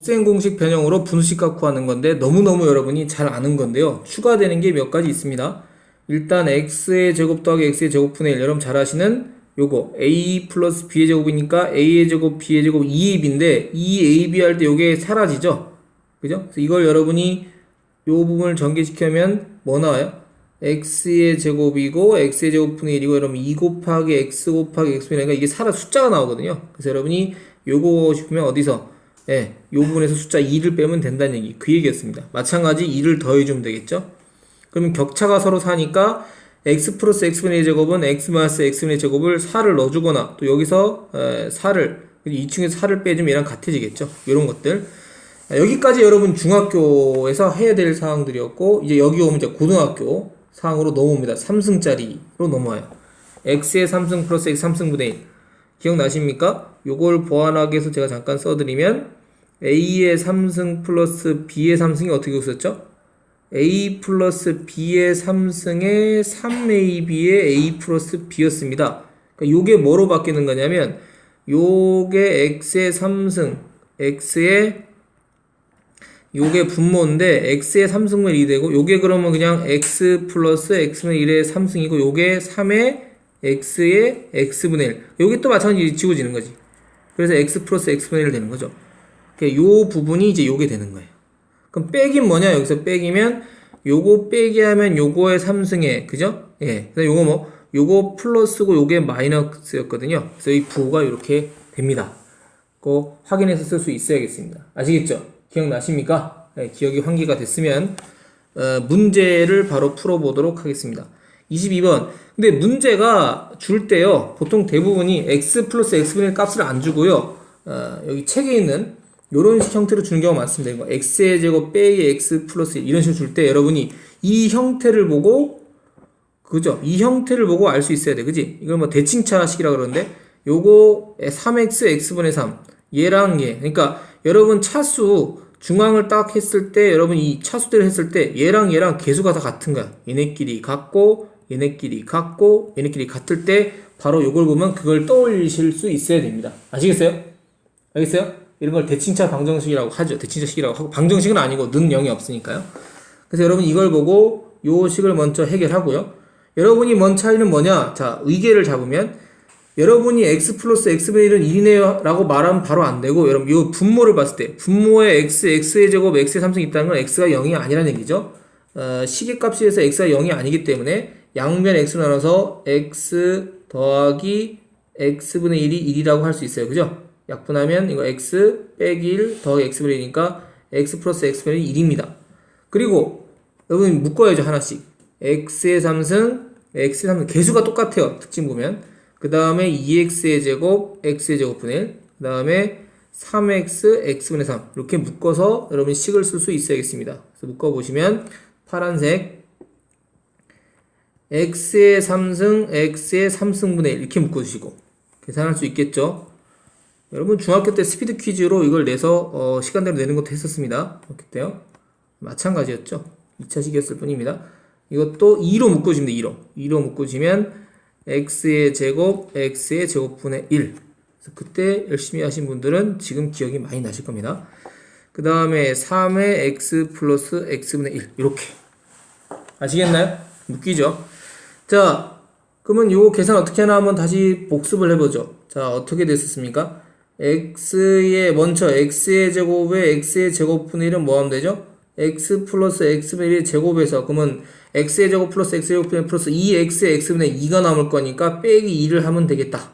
생 공식 변형으로 분수식값 구하는 건데 너무너무 여러분이 잘 아는 건데요. 추가되는 게 몇 가지 있습니다. 일단 x의 제곱 더하기 x의 제곱분의 1 여러분 잘 아시는 요거 a 플러스 b의 제곱이니까 a의 제곱 b의 제곱 2ab인데 2ab 할 때 요게 사라지죠. 그죠? 그래서 이걸 여러분이 요 부분을 전개시키면 뭐 나와요? x의 제곱이고 x의 제곱분의 1이고 여러분 2 곱하기 x 곱하기 x분의 1가 이게 사라 숫자가 나오거든요. 그래서 여러분이 요거 싶으면 어디서 예, 요 부분에서 숫자 2를 빼면 된다는 얘기. 그 얘기였습니다. 마찬가지 2를 더해주면 되겠죠? 그러면 격차가 서로 사니까 x 플러스 x분의 1 제곱은 x 마이너스 x분의 1 제곱을 4를 넣어주거나 또 여기서 에, 4를 2층에서 4를 빼주면 얘랑 같아지겠죠? 이런 것들. 아, 여기까지 여러분 중학교에서 해야 될 사항들이었고 이제 여기 오면 이제 고등학교 사항으로 넘어옵니다. 3승짜리로 넘어와요. x의 3승 플러스 x 3승분의 1 기억나십니까? 요걸 보완하기 위해서 제가 잠깐 써드리면 a의 3승 플러스 b의 3승이 어떻게 없었죠? a 플러스 b의 3승에 3ab의 a 플러스 b였습니다. 그러니까 요게 뭐로 바뀌는 거냐면 요게 x의 3승, x의 요게 분모인데 x의 3승분의 1이 되고 요게 그러면 그냥 x 플러스 x분의 1의 3승이고 요게 3의 x의 x분의 1 요게 또 마찬가지로 지워지는 거지 그래서 x 플러스 x분의 1 되는 거죠 요 부분이 이제 요게 되는 거예요 그럼 빼긴 뭐냐 여기서 빼기면 요거 빼기 하면 요거의 3승에 그죠? 예 그래서 요거 뭐 요거 플러스고 요게 마이너스였거든요 그래서 이 부호가 이렇게 됩니다 꼭 확인해서 쓸 수 있어야겠습니다 아시겠죠? 기억나십니까? 네, 기억이 환기가 됐으면 어, 문제를 바로 풀어보도록 하겠습니다. 22번. 근데 문제가 줄 때요. 보통 대부분이 x 플러스 x분의 값을 안 주고요. 어, 여기 책에 있는 이런 형태로 주는 경우가 많습니다. 이거 x의 제곱 빼기 x 플러스 1 이런 식으로 줄 때 여러분이 이 형태를 보고 그죠? 이 형태를 보고 알 수 있어야 돼. 그지? 이걸 뭐 대칭차식이라 그러는데 요거 3x x분의 3 얘랑 얘. 그러니까 여러분 차수 중앙을 딱 했을 때 여러분 이 차수대를 했을 때 얘랑 얘랑 개수가 다 같은 거야. 얘네끼리 같고 얘네끼리 같고 얘네끼리 같을 때 바로 요걸 보면 그걸 떠올리실 수 있어야 됩니다. 아시겠어요? 알겠어요? 이런 걸 대칭차 방정식이라고 하죠. 대칭차식이라고 하고 방정식은 아니고 는 0이 없으니까요. 그래서 여러분 이걸 보고 요 식을 먼저 해결하고요. 여러분이 먼 차이는 뭐냐? 자, 의계를 잡으면 여러분이 x 플러스 x분의 1은 1이네요 라고 말하면 바로 안 되고 여러분 이 분모를 봤을 때 분모에 x, x의 제곱, x의 3승이 있다는 건 x가 0이 아니라는 얘기죠 어, 시계값에서 x가 0이 아니기 때문에 양변 x로 나눠서 x 더하기 x분의 1이 1이라고 할 수 있어요 그죠? 약분하면 이거 x 빼기 1 더하기 x분의 1이니까 x 플러스 x분의 1입니다 그리고 여러분 묶어야죠 하나씩 x의 3승, x의 3승 개수가 똑같아요 특징 보면 그 다음에 2x의 제곱, x의 제곱분의 1. 그 다음에 3x, x분의 3. 이렇게 묶어서 여러분 식을 쓸 수 있어야겠습니다. 그래서 묶어보시면 파란색 x의 3승, x의 3승분의 1 이렇게 묶어주시고 계산할 수 있겠죠? 여러분 중학교 때 스피드 퀴즈로 이걸 내서 어, 시간대로 내는 것도 했었습니다. 그렇기 때요 마찬가지였죠. 2차식이었을 뿐입니다. 이것도 2로 묶어주시면 돼 2로. 2로 묶어주시면 x의 제곱, x의 제곱분의 1. 그래서 그때 열심히 하신 분들은 지금 기억이 많이 나실 겁니다. 그 다음에 3의 x 플러스 x분의 1. 이렇게. 아시겠나요? 묶이죠? 자, 그러면 요 계산 어떻게 하나 한번 다시 복습을 해보죠. 자, 어떻게 됐었습니까? X의, 먼저 x의 제곱에 x의 제곱분의 1은 뭐 하면 되죠? x 플러스 x분의 1 제곱에서 그러면 x의 제곱 플러스 x의 제곱분의 플러스 2x의 x분의 2가 남을 거니까 빼기 2를 하면 되겠다.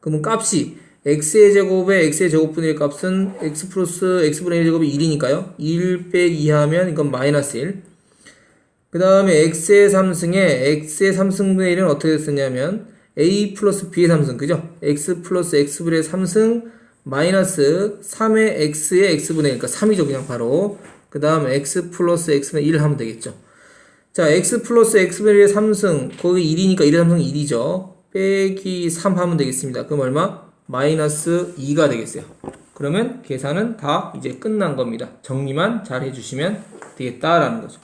그러면 값이 x의 제곱에 x의 제곱분의 1 값은 x 플러스 x분의 1 제곱이 1이니까요. 1 빼기 2 하면 이건 마이너스 1. 그 다음에 x의 3승에 x의 3승분의 1은 어떻게 됐었냐면 a 플러스 b의 3승 그죠? x 플러스 x분의 3승 마이너스 3의 x의 x분의 1 그러니까 3이죠 그냥 바로 그 다음에 x 플러스 x분의 1 하면 되겠죠. 자, x 플러스 x분의 1의 3승, 거기 1이니까 1의 3승 1이죠. 빼기 3 하면 되겠습니다. 그럼 얼마? 마이너스 2가 되겠어요. 그러면 계산은 다 이제 끝난 겁니다. 정리만 잘 해주시면 되겠다라는 거죠.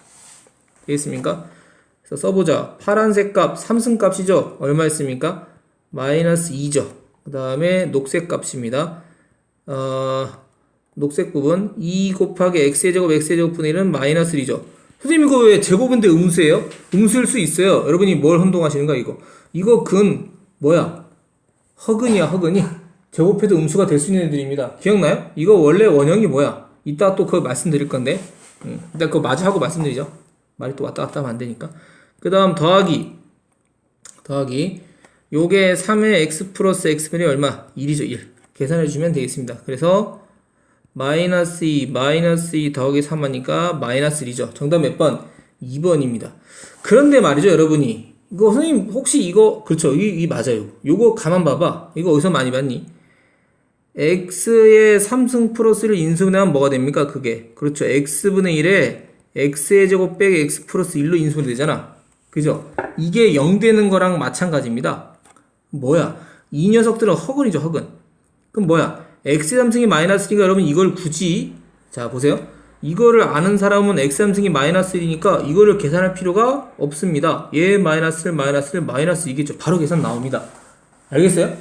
되겠습니까? 그래서 써보자. 파란색 값, 3승 값이죠? 얼마였습니까? 마이너스 2죠. 그 다음에 녹색 값입니다. 어, 녹색 부분 2 곱하기 x의 제곱 x의 제곱분의 1은 마이너스 1이죠. 선생님 이거 왜 제곱인데 음수예요? 음수일 수 있어요. 여러분이 뭘 혼동하시는 거야 이거? 이거 근 뭐야? 허근이야 허근이. 제곱해도 음수가 될 수 있는 애들입니다. 기억나요? 이거 원래 원형이 뭐야? 이따 또 그거 말씀드릴 건데 음, 일단 그거 마저 하고 말씀드리죠. 말이 또 왔다 갔다 하면 안 되니까. 그 다음 더하기 더하기 요게 3의 x 플러스 x분이 얼마? 1이죠 1 계산해 주시면 되겠습니다 그래서 마이너스 2 마이너스 2 더하기 3 하니까 마이너스 1이죠 정답 몇 번? 2번입니다 그런데 말이죠 여러분이 이거 선생님 혹시 이거 그렇죠 이, 이 맞아요 요거 가만 봐봐 이거 어디서 많이 봤니? x의 3승 플러스를 인수분해하면 뭐가 됩니까 그게 그렇죠 x분의 1에 x의 제곱 빼기 x 플러스 1로 인수분해 되잖아 그죠? 이게 0 되는 거랑 마찬가지입니다. 뭐야? 이 녀석들은 허근이죠, 허근. 그럼 뭐야? x 3승이 마이너스 1이니까 여러분 이걸 굳이 자, 보세요. 이거를 아는 사람은 x 3승이 마이너스 1이니까 이거를 계산할 필요가 없습니다. 얘 마이너스 1, 마이너스 1, 마이너스 2겠죠. 바로 계산 나옵니다. 알겠어요?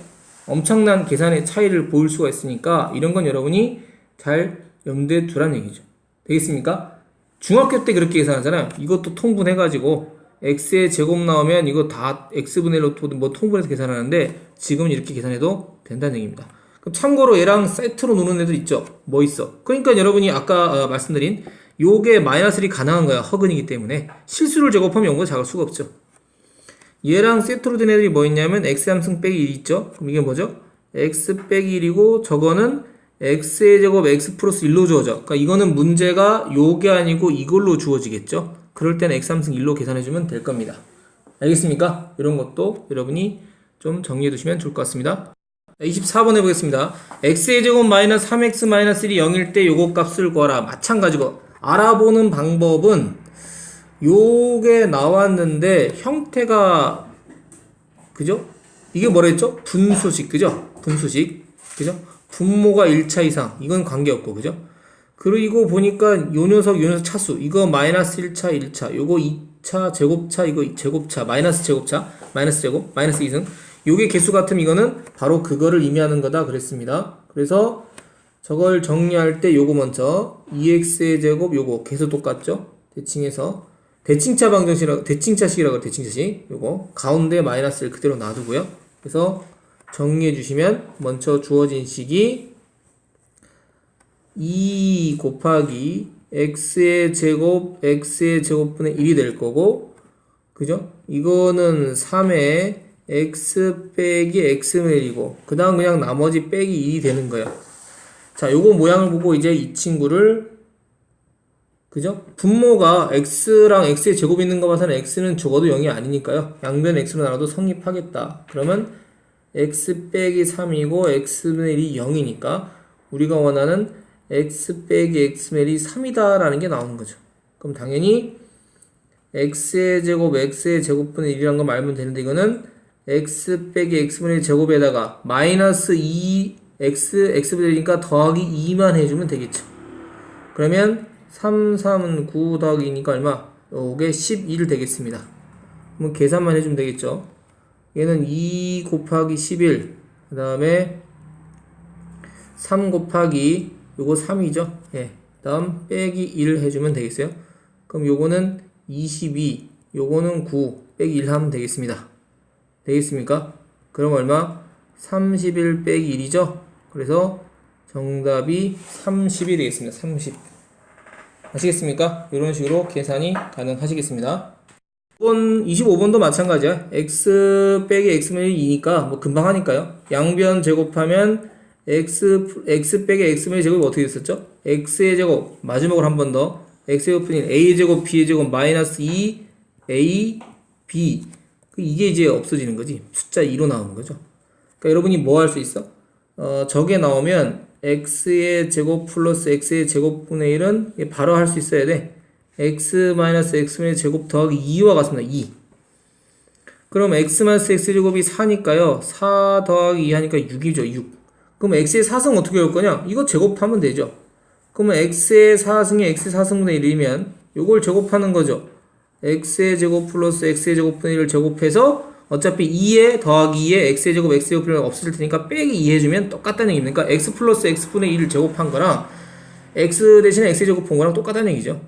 엄청난 계산의 차이를 보일 수가 있으니까 이런 건 여러분이 잘 염두에 두란 얘기죠. 되겠습니까? 중학교 때 그렇게 계산하잖아요. 이것도 통분해가지고 x의 제곱 나오면 이거 다 x분의 1로 뭐 통분해서 계산하는데 지금은 이렇게 계산해도 된다는 얘기입니다. 그럼 참고로 얘랑 세트로 노는 애들 있죠? 뭐 있어? 그러니까 여러분이 아까 어, 말씀드린 요게 마이너스 1이 가능한 거야. 허근이기 때문에 실수를 제곱하면 0보다 작을 수가 없죠. 얘랑 세트로 된 애들이 뭐 있냐면 x 함승 빼기 1 있죠? 그럼 이게 뭐죠? x 빼기 1이고 저거는 x의 제곱 x 플러스 1로 주어져. 그러니까 이거는 문제가 요게 아니고 이걸로 주어지겠죠? 그럴 때는 x 3승 1로 계산해주면 될 겁니다. 알겠습니까? 이런 것도 여러분이 좀 정리해 두시면 좋을 것 같습니다. 24번 해보겠습니다. x의 제곱 마이너스 3x 마이너스 1이 0일 때 요거 값을 구하라. 마찬가지고 알아보는 방법은 요게 나왔는데 형태가 그죠? 이게 뭐라 했죠? 분수식 그죠? 분수식 그죠? 분모가 1차 이상 이건 관계없고 그죠? 그리고 보니까 요 녀석 요 녀석 차수 이거 마이너스 1차 1차 요거 2차 제곱차 이거 제곱차 마이너스 제곱차 마이너스 제곱 마이너스 2승 요게 개수 같으면 이거는 바로 그거를 의미하는 거다 그랬습니다. 그래서 저걸 정리할 때 요거 먼저 2x의 제곱 요거 개수 똑같죠? 대칭해서 대칭차 방정식이라고 대칭차식이라고 대칭차식. 요거 가운데 마이너스를 그대로 놔두고요. 그래서 정리해 주시면 먼저 주어진 식이 2 곱하기 x의 제곱 x의 제곱분의 1이 될 거고 그죠? 이거는 3의 x 빼기 x분의 1이고 그 다음 그냥 나머지 빼기 1이 되는 거야 자 요거 모양을 보고 이제 이 친구를 그죠? 분모가 x랑 x의 제곱 있는 거 봐서는 x는 적어도 0이 아니니까요 양변 x로 나눠도 성립하겠다 그러면 x 빼기 3이고 x분의 1이 0이니까 우리가 원하는 x 빼기 x멜이 3이다 라는 게 나오는 거죠. 그럼 당연히 x의 제곱 x의 제곱분의 1이라는 거 말면 되는데 이거는 x 빼기 x분의 제곱에다가 마이너스 2 x x분의 1이니까 더하기 2만 해주면 되겠죠. 그러면 3, 3은 9 더하기 2니까 얼마? 요게 11 되겠습니다. 그럼 계산만 해주면 되겠죠. 얘는 2 곱하기 11, 그 다음에 3 곱하기 요거 3이죠. 예. 다음 빼기 1 해주면 되겠어요. 그럼 요거는 22, 요거는 9, 빼기 1 하면 되겠습니다. 되겠습니까? 그럼 얼마? 31 빼기 1이죠. 그래서 정답이 30이 되겠습니다. 30. 아시겠습니까? 이런 식으로 계산이 가능하시겠습니다. 5번, 25번도 마찬가지야. x 빼기 x면 2니까 뭐 금방 하니까요. 양변 제곱하면 x, x 빼기 x분의 제곱이 어떻게 됐었죠? x의 제곱, 마지막으로 한 번 더. x의 제곱은 a의 제곱, b의 제곱, 마이너스 2, a, b. 그 이게 이제 없어지는 거지. 숫자 2로 나오는 거죠. 그러니까 여러분이 뭐 할 수 있어? 어, 저게 나오면 x의 제곱 플러스 x의 제곱분의 1은 바로 할 수 있어야 돼. x 마이너스 x분의 제곱 더하기 2와 같습니다. 2. 그럼 x 마이너스 x 제곱이 4니까요. 4 더하기 2 하니까 6이죠. 6. 그럼 x의 4승 어떻게 할 거냐? 이거 제곱하면 되죠. 그러면 x의 4승이 x의 4승분의 1이면 이걸 제곱하는 거죠. X의 제곱 플러스 x의 제곱분의 1을 제곱해서 어차피 2에 더하기 2에 x의 제곱 x의 제곱분의 1 없을 테니까 빼기 2 해주면 똑같다는 얘기입니다. 그러니까 x 플러스 x분의 1을 제곱한 거랑 x 대신에 x의 제곱 본 거랑 똑같다는 얘기죠.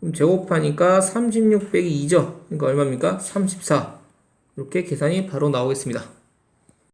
그럼 제곱하니까 36 빼기 2죠. 그러니까 얼마입니까? 34. 이렇게 계산이 바로 나오겠습니다.